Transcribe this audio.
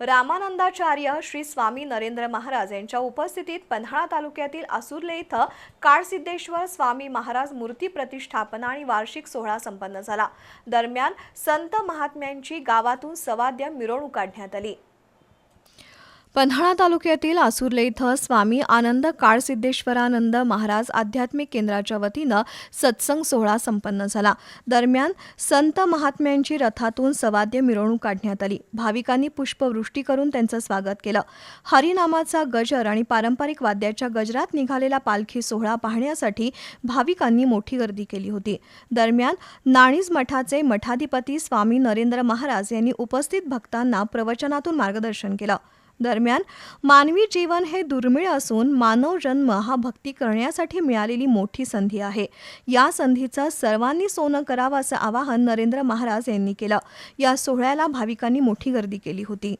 रामानंदाचार्य श्री स्वामी नरेंद्र महाराज यांच्या उपस्थितीत पन्हाळा तालुक्यातील आसुर्ले इथं काळसिद्धेश्वर स्वामी महाराज मूर्ती प्रतिष्ठापना आणि वार्षिक सोहळा संपन्न झाला. दरम्यान संत महात्म्यांची गावातून सवाद्य मिरवणूक काढण्यात आली. पन्हाळा तालुक्यातील आसुर्ले इथं स्वामी आनंद काळसिद्धेश्वरानंद महाराज आध्यात्मिक केंद्राच्या वतीनं सत्संग सोहळा संपन्न झाला. दरम्यान संत महात्म्यांची रथातून सवाद्य मिरवणूक काढण्यात आली. भाविकांनी पुष्पवृष्टी करून त्यांचं स्वागत केलं. हरिनामाचा गजर आणि पारंपरिक वाद्याच्या गजरात निघालेला पालखी सोहळा पाहण्यासाठी भाविकांनी मोठी गर्दी केली होती. दरम्यान नाणीज मठाचे मठाधिपती स्वामी नरेंद्र महाराज यांनी उपस्थित भक्तांना प्रवचनातून मार्गदर्शन केलं. दरम्यान मानवी जीवन हे दुर्मिळ असून मानव जन्म हा भक्ती करण्यासाठी मिळालेली मोठी संधी आहे. या संधीचं सर्वांनी सोनं करावं असं आवाहन नरेंद्र महाराज यांनी केलं. या सोहळ्याला भाविकांनी मोठी गर्दी केली होती.